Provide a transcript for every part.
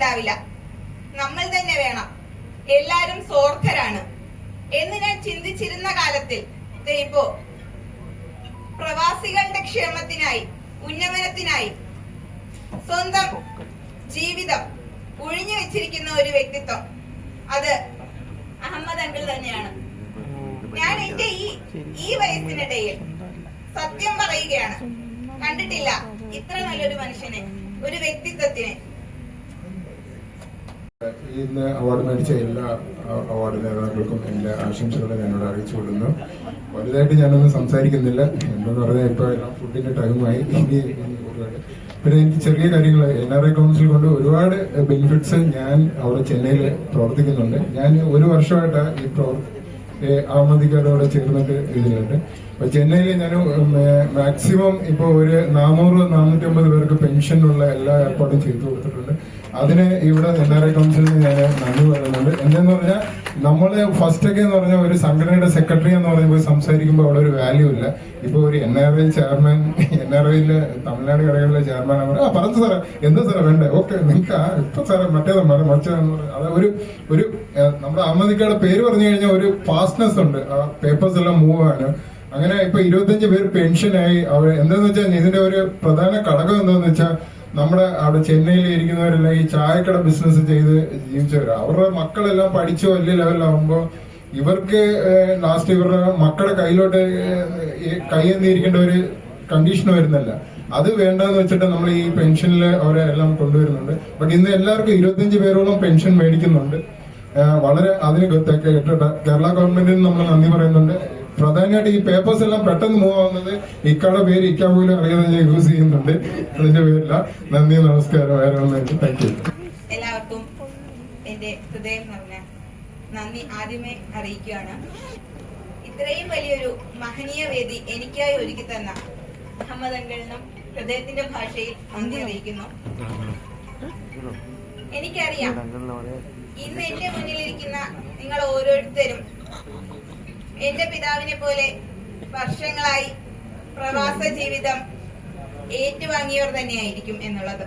ഉണ്ടാവില്ല. നമ്മൾ തന്നെ വേണം. എല്ലാരും സ്വാർത്ഥരാണ്. എന്ന് ഞാൻ ചിന്തിച്ചിരുന്ന കാലത്തിൽ ഇപ്പോ പ്രവാസികളുടെ ക്ഷേമത്തിനായി ഉന്നമനത്തിനായി സ്വന്തം ജീവിതം ഒഴിഞ്ഞു വെച്ചിരിക്കുന്ന ഒരു വ്യക്തിത്വം അത് അഹമ്മദ് അങ്കിൾ തന്നെയാണ്. ഞാൻ എന്റെ ഈ ഈ വയസ്സിനിടയിൽ സത്യം പറയുകയാണ്. കണ്ടിട്ടില്ല ഇത്ര നല്ലൊരു മനുഷ്യനെ ഒരു വ്യക്തിത്വത്തിനെ. ഇന്ന് അവാർഡ് മേടിച്ച എല്ലാ അവാർഡ് നേതാക്കൾക്കും എന്റെ ആശംസകൾ എന്നോട് അറിയിച്ചു കൊടുക്കുന്നു വലുതായിട്ട് ഞാനൊന്നും സംസാരിക്കുന്നില്ല. എന്തെന്ന് പറഞ്ഞാൽ ഇപ്പൊ എല്ലാം ഫുഡിന്റെ ടൈമായി പിന്നെ എനിക്ക് ചെറിയ കാര്യങ്ങൾ എൻ ആർ ഐ കൗൺസിൽ കൊണ്ട് ഒരുപാട് ബെനിഫിറ്റ്സ് ഞാൻ അവിടെ ചെന്നൈയിൽ പ്രവർത്തിക്കുന്നുണ്ട്. ഞാൻ ഒരു വർഷമായിട്ട് ഈ അഹമ്മദിക്കാരോടെ ചേർന്നിട്ട് ഇതിലുണ്ട്. അപ്പൊ ചെന്നൈയിൽ ഞാൻ മാക്സിമം ഇപ്പൊ ഒരു നാനൂറ് നാനൂറ്റി അമ്പത് പേർക്ക് പെൻഷനുള്ള എല്ലാ ഏർപ്പാടും ചെയ്തു കൊടുത്തിട്ടുണ്ട്. അതിന് ഇവിടെ ഐ കൗൺസിലിന് ഞാൻ നന്ദി പറയുന്നുണ്ട്. എന്തെന്ന് പറഞ്ഞാൽ നമ്മൾ ഫസ്റ്റ് ഒക്കെ എന്ന് പറഞ്ഞാൽ ഒരു സംഘടനയുടെ സെക്രട്ടറി എന്ന് പറയുമ്പോൾ സംസാരിക്കുമ്പോൾ അവിടെ ഒരു വാല്യൂ ഇല്ല. ഇപ്പൊ ഒരു N R I chairman N R ഐയിലെ Tamil Nadu കടകളിലെ ചെയർമാൻ ആ പറഞ്ഞു സാറേ എന്താ സാറേ വേണ്ടേ? ഓക്കെ നിങ്ങൾക്ക് ഇപ്പൊ സാറേ മറ്റേതാ മറ്റേ മറ്റേതാന്ന് അത് ഒരു ഒരു നമ്മുടെ അഹമ്മദിക്കയുടെ പേര് പറഞ്ഞു കഴിഞ്ഞാൽ ഒരു ഫാസ്റ്റ്നെസ് ഉണ്ട്. ആ പേപ്പേഴ്സ് എല്ലാം മൂവ് ആണ്. അങ്ങനെ ഇപ്പൊ ഇരുപത്തഞ്ച് പേര് പെൻഷനായി അവർ എന്താന്ന് വെച്ചാൽ ഇതിന്റെ ഒരു പ്രധാന ഘടകം എന്താന്ന് വെച്ചാൽ നമ്മുടെ അവിടെ ചെന്നൈയിൽ ഇരിക്കുന്നവരെല്ലാം ഈ ചായക്കട ബിസിനസ് ചെയ്ത് ജീവിച്ചവരാ. അവരുടെ മക്കളെല്ലാം പഠിച്ച് വലിയ ലെവലിലാവുമ്പോ ഇവർക്ക് ലാസ്റ്റ് ഇവരുടെ മക്കളുടെ കയ്യിലോട്ട് കൈയെന്നിരിക്കേണ്ട ഒരു കണ്ടീഷൻ വരുന്നല്ല. അത് വേണ്ടെന്ന് വെച്ചിട്ട് നമ്മൾ ഈ പെൻഷനിൽ അവരെ എല്ലാം കൊണ്ടുവരുന്നുണ്ട്. ബട്ട് ഇന്ന് എല്ലാവർക്കും ഇരുപത്തിയഞ്ച് പേരോളം പെൻഷൻ മേടിക്കുന്നുണ്ട്. വളരെ അതിന് കേരള ഗവൺമെന്റിന് നമ്മൾ നന്ദി പറയുന്നുണ്ട്. പ്രധാനമായിട്ട് ഈ പേപ്പേഴ്സ് എല്ലാം പെട്ടെന്ന് മൂവ് ആവുന്നത് ഇക്കയുടെ പേര് ഇക്ക പോലും അറിയാതെ ഞാൻ യൂസ് ചെയ്യുന്നുണ്ട്. അതിന്റെ പേരില്ല നന്ദി നമസ്കാരം. താങ്ക് യു എല്ലാവർക്കും എന്റെ ഹൃദയം നിറഞ്ഞ നന്ദി ആദ്യമേ അറിയിക്കുകയാണ്. ഇത്രയും വലിയൊരു മഹനീയ വേദി എനിക്കായി ഒരുക്കി തന്ന മുഹമ്മദ് ഹൃദയത്തിന്റെ ഭാഷയിൽ നന്ദി അറിയിക്കുന്നു. എനിക്കറിയാം ഇന്ന് എന്റെ മുന്നിലിരിക്കുന്ന നിങ്ങൾ ഓരോരുത്തരും എന്റെ പിതാവിനെ പോലെ വർഷങ്ങളായി പ്രവാസ ജീവിതം ഏറ്റുവാങ്ങിയവർ തന്നെയായിരിക്കും എന്നുള്ളത്.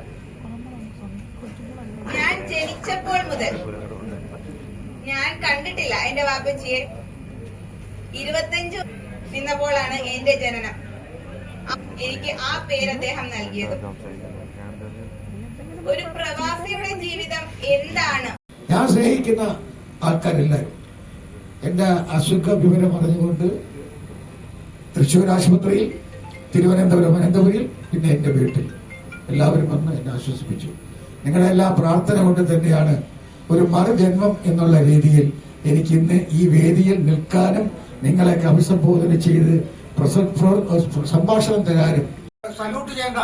ഞാൻ ജനിച്ചപ്പോൾ മുതൽ ഞാൻ കണ്ടിട്ടില്ല. എന്റെ വാപ്പച്ചിയെ ഇരുപത്തഞ്ചു നിന്നപ്പോഴാണ് എന്റെ ജനനം. എനിക്ക് ആ പേര് അദ്ദേഹം നൽകിയത്. ഒരു പ്രവാസിയുടെ ജീവിതം എന്താണ്? ഞാൻ സ്നേഹിക്കുന്ന ആൾക്കാരെല്ലാവരും എന്റെ അസുഖ വിവരം അറിഞ്ഞുകൊണ്ട് തൃശ്ശൂർ ആശുപത്രിയിൽ തിരുവനന്തപുരം അനന്തപുരിയിൽ പിന്നെ എന്റെ വീട്ടിൽ. എല്ലാവരും വന്ന് എന്നെ ആശ്വസിപ്പിച്ചു. നിങ്ങളുടെ എല്ലാ പ്രാർത്ഥന കൊണ്ട് തന്നെയാണ് ഒരു മറുജന്മം എന്നുള്ള രീതിയിൽ എനിക്ക് ഇന്ന് ഈ വേദിയിൽ നിൽക്കാനും നിങ്ങളെയൊക്കെ അഭിസംബോധന ചെയ്ത് സംഭാഷണം തരാനും. സല്യൂട്ട് ചെയ്യേണ്ട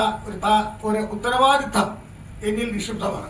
ഒരു ഉത്തരവാദിത്തം എന്നിൽ നിക്ഷിപ്തമാണ്.